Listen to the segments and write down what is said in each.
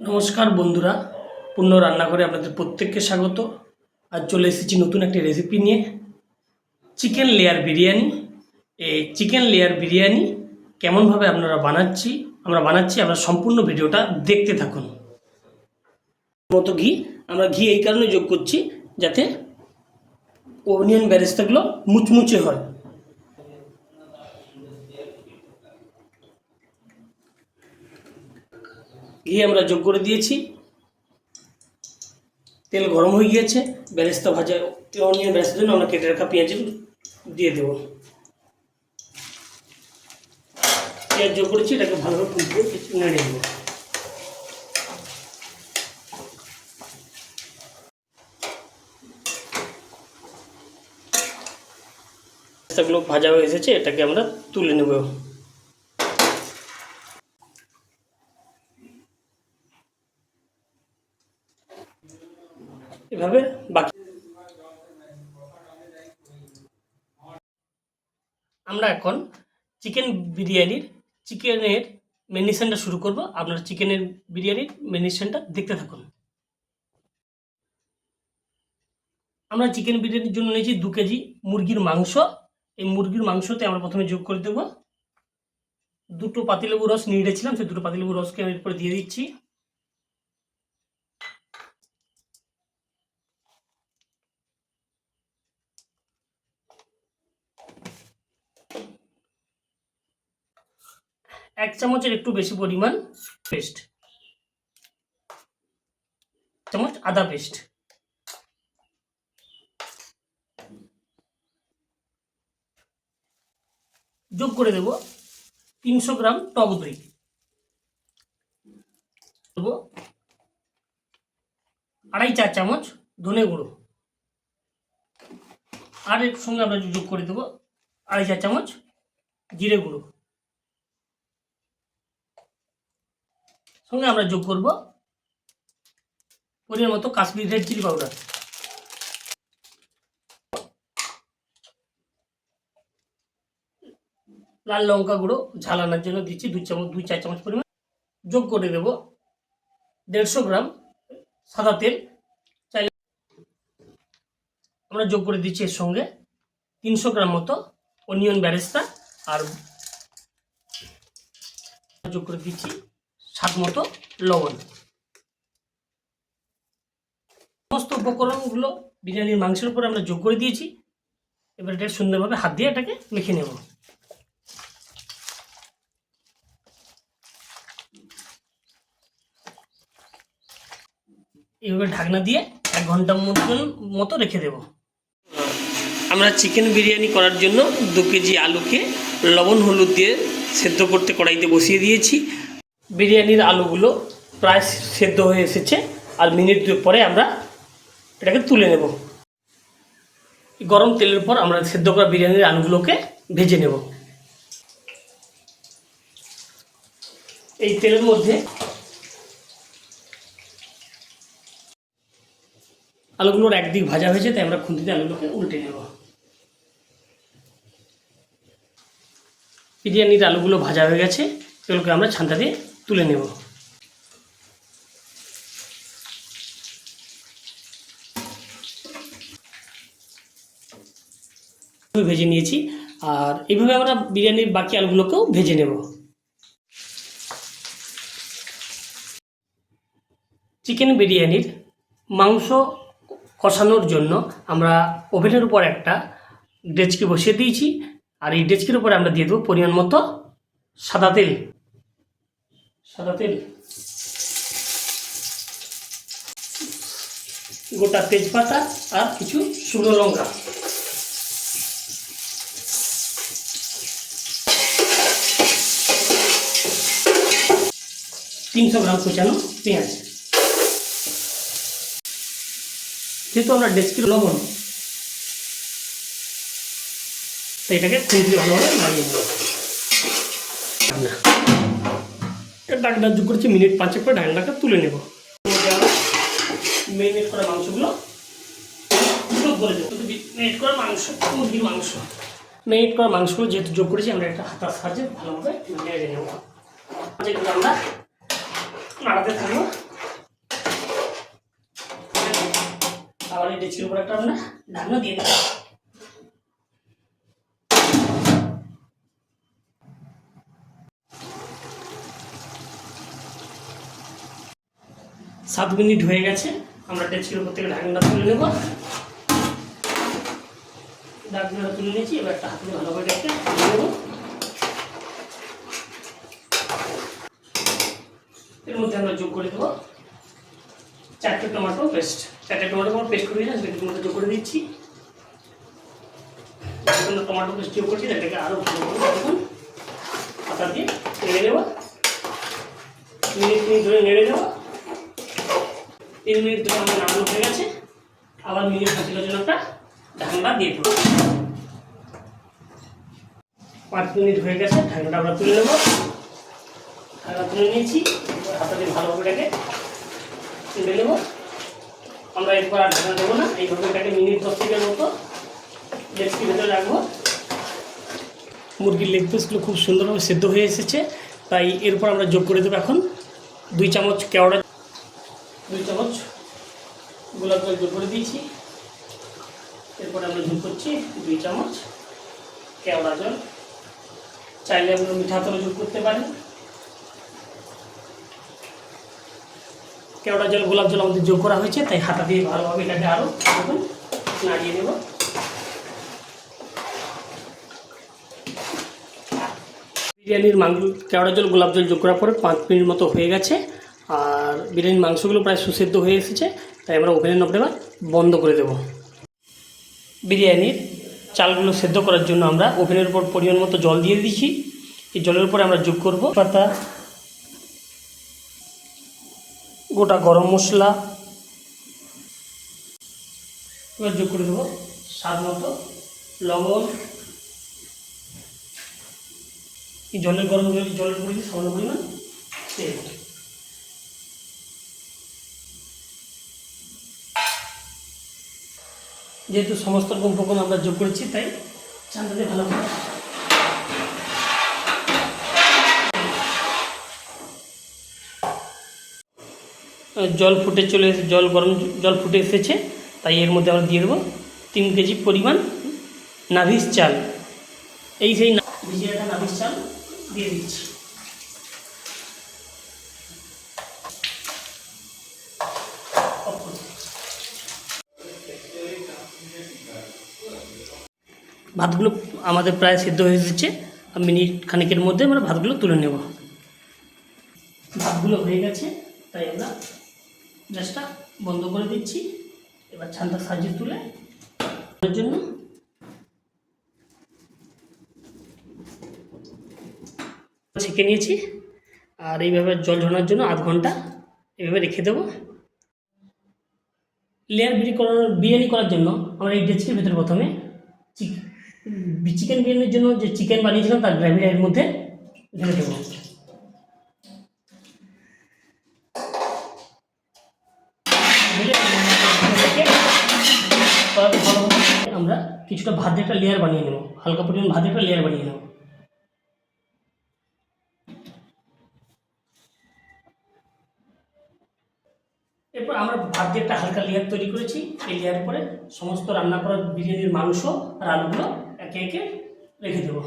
নমস্কার বন্ধুরা, পূর্ণ রান্নাঘরে আপনাদের প্রত্যেককে স্বাগত। আজ চলে এসেছি নতুন একটি রেসিপি নিয়ে। Chicken layer biryani. এই চিকেন লেয়ার বিরিয়ানি কেমনভাবে আপনারা বানাচ্ছি, আমরা বানাচ্ছি আমরা সম্পূর্ণ ভিডিওটা দেখতে থাকুন। মতো ঘি, আমরা ঘি এই কারণে যোগ করছি যাতে অনিয়ন ব্যারেস্তাগুলো মুচমুচে হয়। ঘি আমরা যোগ করে দিয়েছি। তেল গরম হয়ে গিয়েছে। বেরেস্তা ভাজা অনিয়ন বেরেস্তার জন্য আমরা কেটে রাখা পেঁয়াজ দিয়ে দেবো। পেঁয়াজ যোগ করেছি, এটাকে ভালোভাবে ফুলতে নেড়ে দেবো বেরেস্তাগুলো ভাজা হয়ে এসেছে, এটাকে আমরা তুলে নেব এভাবে বাকি আমরা এখন চিকেন বিরিয়ানির, চিকেনের মেনিশনটা শুরু করব। আপনারা চিকেনের বিরিয়ানির মেনিশনটা দেখতে থাকুন। আমরা চিকেন বিরিয়ানির জন্য নিয়েছি দু কেজি মুরগির মাংস। এই মুরগির মাংসতে আমরা প্রথমে যোগ করে দেবো। দুটো পাতিলেবু রস নিয়ে রেখেছিলাম, সেই দুটো পাতিলেবু রসকে আমি এরপরে দিয়ে দিচ্ছি। এক চামচের একটু বেশি পরিমাণ পেস্ট চামচ আদা পেস্ট যোগ করে দেব তিনশো গ্রাম টক দই। দেবো আড়াই চার চামচ ধনে গুঁড়ো। আর এর সঙ্গে আমরা যোগ করে দেবো আড়াই চার চামচ জিরে গুঁড়ো। সঙ্গে আমরা যোগ করব। পরিমাণ মতো কাশ্মীর রেড চিলি পাউডার লাল লঙ্কা গুঁড়ো ঝাল আনার জন্য দিচ্ছি দুই চামচ দুই চার চামচ পরিমাণ। যোগ করে দেব। দেড়শো গ্রাম সাদা তেল। চাইলে আমরা যোগ করে দিচ্ছি এর সঙ্গে তিনশো গ্রাম মতো অনিয়ন ব্যারেস্তা। আর যোগ করে দিচ্ছি স্বাদ মতো লবণ। সমস্ত উপকরণগুলো বিরিয়ানির মাংসের উপরে আমরা যোগ করে দিয়েছি। এবার এটা সুন্দরভাবে হাত দিয়ে এটাকে মেখে নেব। এইভাবে ঢাকনা দিয়ে এক ঘণ্টার মতন মতো রেখে দেব। আমরা চিকেন বিরিয়ানি করার জন্য দু কেজি আলুকে লবণ হলুদ দিয়ে সেদ্ধ করতে কড়াইতে বসিয়ে দিয়েছি। বিরিয়ানির আলুগুলো প্রায় সেদ্ধ হয়ে এসেছে আর মিনিট দুই পরে আমরা এটাকে তুলে নেব। গরম তেলের পর আমরা সেদ্ধ করা বিরিয়ানির আলুগুলোকে ভেজে নেব। এই তেলের মধ্যে আলুগুলোর একদিক ভাজা হয়েছে, তাই আমরা খুন্তিতে আলুগুলোকে উল্টে নেব। বিরিয়ানির আলুগুলো ভাজা হয়ে গেছে, এগুলোকে আমরা ছান্তা দিয়ে তুলে নেব। ভেজে নিয়েছি, আর এইভাবে আমরা বিরিয়ানির বাকি আলুগুলোকেও ভেজে নেব। চিকেন বিরিয়ানির মাংস কষানোর জন্য আমরা ওভেনের উপর একটা ডেচকি বসিয়ে দিয়েছি, আর এই ডেচকির উপরে আমরা দিয়ে দেবো পরিমাণ মতো সাদা তেল। সাদা তেল। গোটা তেজপাতা আর কিছু শুকনো লঙ্কা। তিনশো গ্রাম কুচানো পেঁয়াজ। যেহেতু আমরা ডেস্কির লবণ তো এটাকে খুঁজে ভালোভাবে লাগিয়ে নেব। ডাক ডাক করছি, মিনিট পাঁচেক করে ঢাকনাটা তুলে নেব। মেরিনেট করা মাংসগুলো যোগ করে দেবো মেরিনেট করা মাংস মুরগির মাংস। মেরিনেট করা মাংসগুলো যেহেতু যোগ করেছি, আমরা একটা হাতার সাহায্যে ভালোভাবে নেড়ে নেব। আমরা নাড়াতে থাকব। আবার ডেচির উপর একটা আমরা ঢাকনা দিয়ে দেবো। সাত মিনিট হয়ে গেছে। আমরা ডেচকির উপর থেকে ঢাকনাটা তুলে নেব। ঢাকনাটা তুলে নিয়েছি, এবার একটা হাতে ভালো করে তুলে নেব। এর মধ্যে আমরা যোগ করে দেবো। চারটে টমেটো পেস্ট। চারটে টমেটো আমার পেস্ট করে দিলাম সেটার মধ্যে যোগ করে দিচ্ছি। টমেটো পেস্ট যোগ করছি, সেটাকে আরও ভালো করে দেখুন। পাতা দিয়ে নেড়ে দেবো মিনিট মিনিট ধরে নেড়ে দেবো তিন মিনিট ধরে আমার নাড়ানো হয়ে গেছে। আবার মিনিট পাঁচিলের জন্য একটা ঢাকনা দিয়ে দেবো পাঁচ মিনিট হয়ে গেছে, ঢাকনাটা আমরা তুলে নেব। ঢাকনা তুলে নিয়েছি হাতা দিয়ে ভালোভাবে এটাকে তুলে নেব। আমরা এরপর আর ঢাকনা দেবো না, এইভাবে এটাকে মিনিট দশ মিনিটের মতো ডেস্কির ভেতরে রাখব। মুরগির লেগ পিসগুলো খুব সুন্দরভাবে সেদ্ধ হয়ে এসেছে, তাই এরপর আমরা যোগ করে দেবো এখন দুই চামচ কেওড়া দুই চামচ গোলাপ জল যোগ করে দিয়েছি। এরপর আমরা যোগ করছি দুই চামচ কেওড়া জল। চাইলে আপনারা মিঠা তলে যোগ করতে পারেন। কেওড়া জল, গোলাপ জল আমাদের যোগ করা হয়েছে, তাই হাতা দিয়ে ভালোভাবে এটাকে আরও নাড়িয়ে নেব। বিরিয়ানির মাংস, কেওড়া জল, গোলাপ জল যোগ করার পরে পাঁচ মিনিট মতো হয়ে গেছে। আর বিরিয়ানির মাংসগুলো প্রায় সুসেদ্ধ হয়ে এসেছে, তাই আমরা ওভেনের নবটা বন্ধ করে দেব। বিরিয়ানির চালগুলো সেদ্ধ করার জন্য আমরা ওভেনের উপর পরিমাণ মতো জল দিয়ে দিচ্ছি এই জলের উপরে আমরা যোগ করব পাতা, গোটা গরম মশলা। এবার যোগ করে দেবো স্বাদ মতো লবণ। এই জলের গরম জল জলের পরে দিই সামান্য পরিমাণ তেল। যেহেতু সমস্ত রকম উপকরণ আমরা যোগ করেছি, তাই চান্দাতে ভালো জল ফুটে চলে এসে, জল গরম, জল ফুটে এসেছে, তাই এর মধ্যে আমরা দিয়ে দেবো তিন কেজি পরিমাণ নাভিস চাল। এই সেই ভিজিয়ে নাভিস চাল দিয়ে দিচ্ছি। ভাতগুলো আমাদের প্রায় সিদ্ধ হয়ে এসেছে। মিনিট খানিকের মধ্যে আমরা ভাতগুলো তুলে নেব। ভাতগুলো হয়ে গেছে, তাই আমরা গ্যাসটা বন্ধ করে দিচ্ছি। এবার ছানটা সাজিয়ে তুলে জন্য ছেঁকে নিয়েছি। আর এইভাবে জল ঝরানোর জন্য আধ ঘণ্টা এইভাবে রেখে দেবো। লেয়ার বিরি করার, বিরিয়ানি করার জন্য আমরা এই ডেচকির ভেতরে প্রথমে চিকেন বিরিয়ানির জন্য যে চিকেন বানিয়েছিলাম, তার গ্রেভিটা এর মধ্যে ঢেলে দেবো। আমরা কিছুটা ভাত দিয়ে একটা লেয়ার বানিয়ে নেব। হালকা পরিমাণ ভাত দিয়ে একটা লেয়ার বানিয়ে নেব। এরপর আমরা ভাত দিয়ে একটা হালকা লেয়ার তৈরি করেছি। এই লেয়ার পরে সমস্ত রান্না করা বিরিয়ানির মাংস আর আলুগুলো একে একে রেখে দেবো।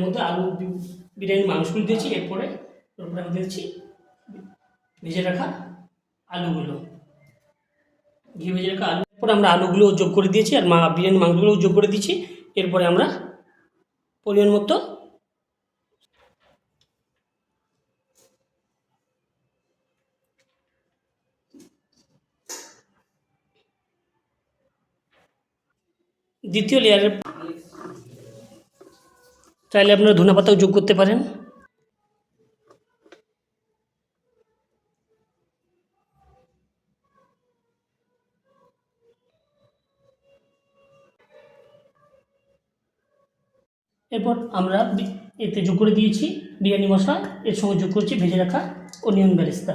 মধ্যে আলু বি- বিরিয়ানির মাংসগুলো দিয়েছি, এরপরে আমি দিয়েছি ভেজে রাখা আলুগুলো। ঘি ভেজে রাখা আলু এরপরে আমরা আলুগুলো যোগ করে দিয়েছি আর মা বিরিয়ানি মাংসগুলোও যোগ করে দিয়েছি। এরপরে আমরা পরিমাণ মতো দ্বিতীয় লেয়ারের চাইলে আপনারা ধনে পাতাও যোগ করতে পারেন। এরপর আমরা এতে যোগ করে দিয়েছি, বিরিয়ানি মশলা, এর সঙ্গে যোগ করছি ভেজে রাখা অনিয়ন বেরেস্তা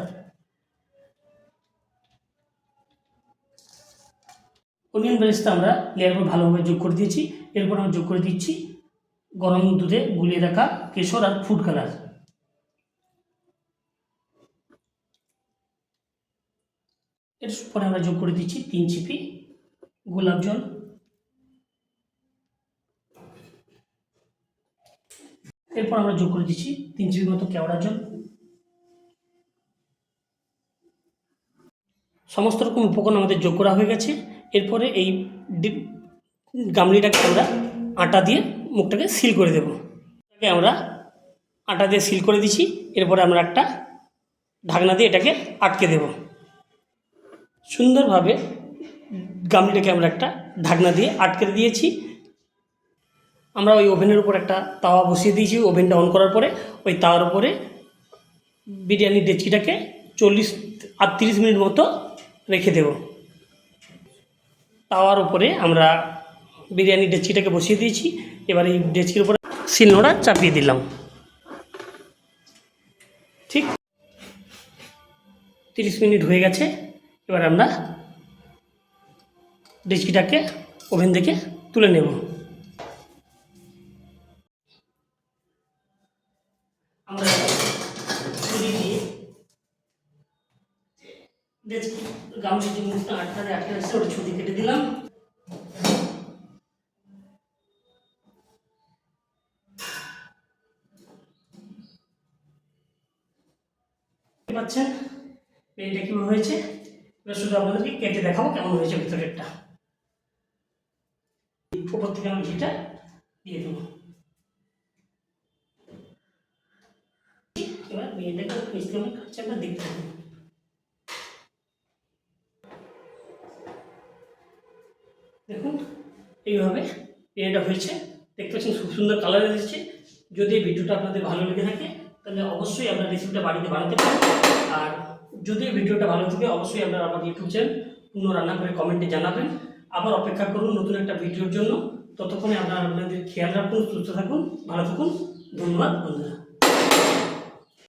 অনিয়ন বেরেস্তা আমরা লেয়ার উপর ভালোভাবে যোগ করে দিয়েছি। এরপর আমরা যোগ করে দিচ্ছি গরম দুধে গুলিয়ে রাখা কেশর আর ফুড কালারের পরে আমরা যোগ করে দিচ্ছি তিন চিপি গোলাপ জল। এরপর আমরা যোগ করে দিচ্ছি তিন চিপি মতো কেওড়া জল। সমস্ত রকম উপকরণ আমাদের যোগ করা হয়ে গেছে। এরপরে এই গামলিটাকে আমরা আটা দিয়ে মুখটাকে সিল করে দেবো। এটাকে আমরা আটা দিয়ে সিল করে দিচ্ছি, এরপরে আমরা একটা ঢাকনা দিয়ে এটাকে আটকে দেব। সুন্দরভাবে গামলিটাকে আমরা একটা ঢাকনা দিয়ে আটকে দিয়েছি। আমরা ওই ওভেনের উপর একটা তাওয়া বসিয়ে দিয়েছি, ওভেনটা অন করার পরে ওই তাওয়ার উপরে বিরিয়ানির ডেচকিটাকে চল্লিশ আটত্রিশ মিনিট মতো রেখে দেব। তাওয়ার উপরে আমরা বিরিয়ানি ডেচকিটাকে বসিয়ে দিয়েছি। এবার এই ডেচকির উপরে শিলনোড়া চাপিয়ে দিলাম। ঠিক তিরিশ মিনিট হয়ে গেছে। এবার আমরা ডেচকিটাকে ওভেন থেকে তুলে নেব। গামলির যে মুখটা আটকাতে আটকে রাখছে, ওটা ছুরি কেটে দিলাম। পাচ্ছেন, পেনটা কীভাবে হয়েছে? এবার শুধু আপনাদেরকে কেটে দেখাবো কেমন হয়েছে ভিতরেরটা। উপর থেকে আমি ঘিটা দিয়ে দেবো। এবার মেয়েটাকে মিষ্টি আমি খাচ্ছে আমরা দেখতে পাবো দেখুন, এইভাবে এটা হয়েছে। দেখতে পাচ্ছেন, খুব সুন্দর কালার এসেছে যদি এই ভিডিওটা আপনাদের ভালো লেগে থাকে, তাহলে অবশ্যই আপনার রেসিপিটা বাড়িতে বানাতে পারেন। আর যদি ভিডিওটা ভালো থাকে, অবশ্যই আপনারা আমার ইউটিউব চ্যানেল পূর্ণ রান্না করে কমেন্টে জানাবেন। আবার অপেক্ষা করুন নতুন একটা ভিডিওর জন্য। ততক্ষণে আপনারা আপনাদের খেয়াল রাখুন, সুস্থ থাকুন, ভালো থাকুন। ধন্যবাদ, বন্ধুরা।